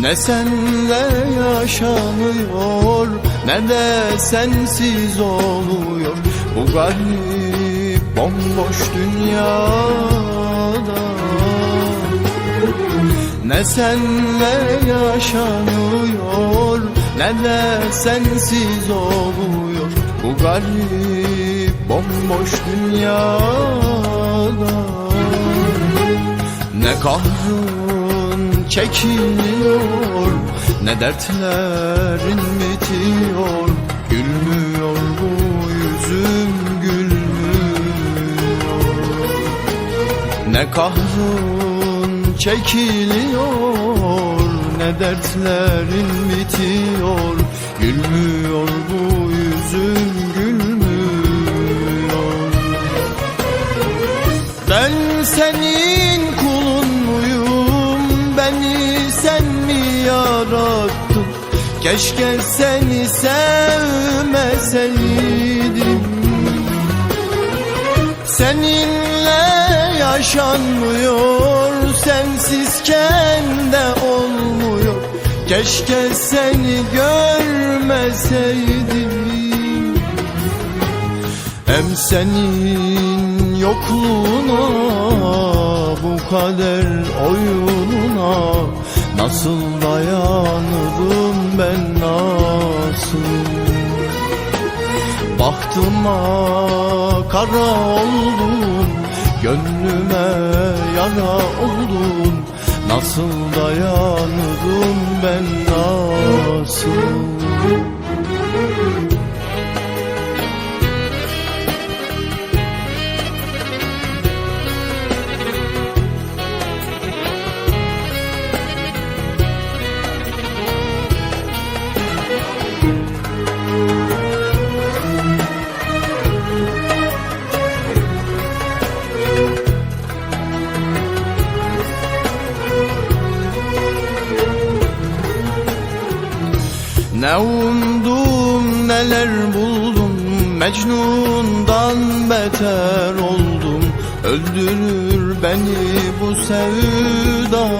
Ne senle yaşanıyor ne de sensiz oluyor. Bu garip bomboş dünyada. Ne senle yaşanıyor ne de sensiz oluyor. Bu garip bomboş dünyada. Ne kahrın çekiliyor Ne dertlerin bitiyor? Gülmüyor bu yüzüm gülmüyor. Ne kahrın çekiliyor? Ne dertlerin bitiyor? Gülmüyor bu Beni sen mi yarattın? Keşke seni sevmeseydim. Seninle yaşanmıyor Sensizken de olmuyor. Keşke seni görmeseydim. Hem senin yokluğuna kader oyununa Nasıl dayanırım ben nasıl? Bahtıma kara oldun Gönlüme yara oldun Nasıl dayanırım ben nasıl Ne umdum neler buldum Mecnun'dan beter oldum. Öldürür beni bu sevda.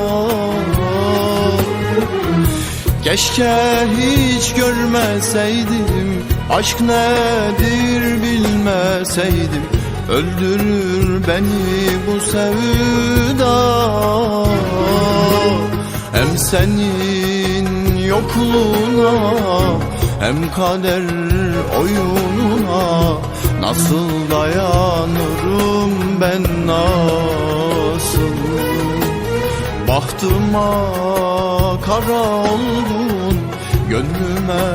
Keşke hiç görmeseydim Aşk nedir bilmeseydim. Öldürür beni bu sevda. Hem senin yokluğuna Hem kader oyununa Nasıl dayanırım ben nasıl? Bahtıma kara oldun Gönlüme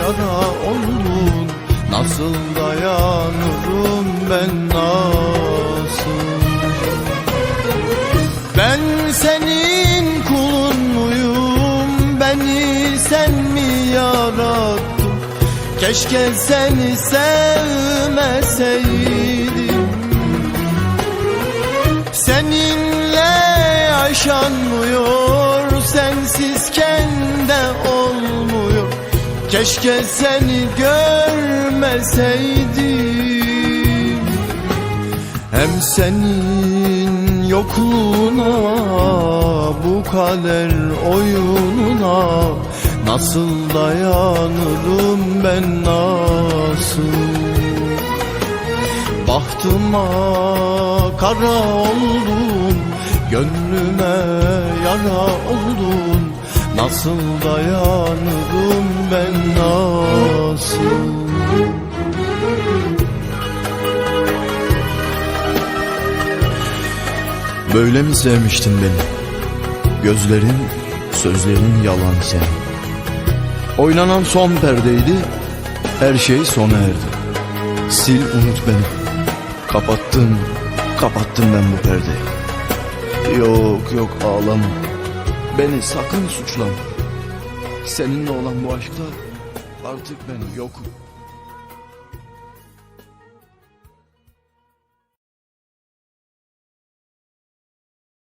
yara oldun Nasıl dayanırım ben nasıl yarattın Keşke seni sevmeseydim. Seninle yaşanmıyor Sensizken de olmuyor. Keşke seni görmeseydim. Hem senin yokluğuna Bu kader oyununa Nasıl dayanırım ben nasıl Bahtıma kara oldun Gönlüme yara oldun Nasıl dayanırım ben nasıl Böyle mi sevmiştin beni? Gözlerin, sözlerin yalan sen. Oynanan son perdeydi, her şey sona erdi. Sil unut beni. Kapattın, kapattım ben bu perdeyi. Yok yok ağlama. Beni sakın suçlama. Seninle olan bu aşkta artık ben yokum.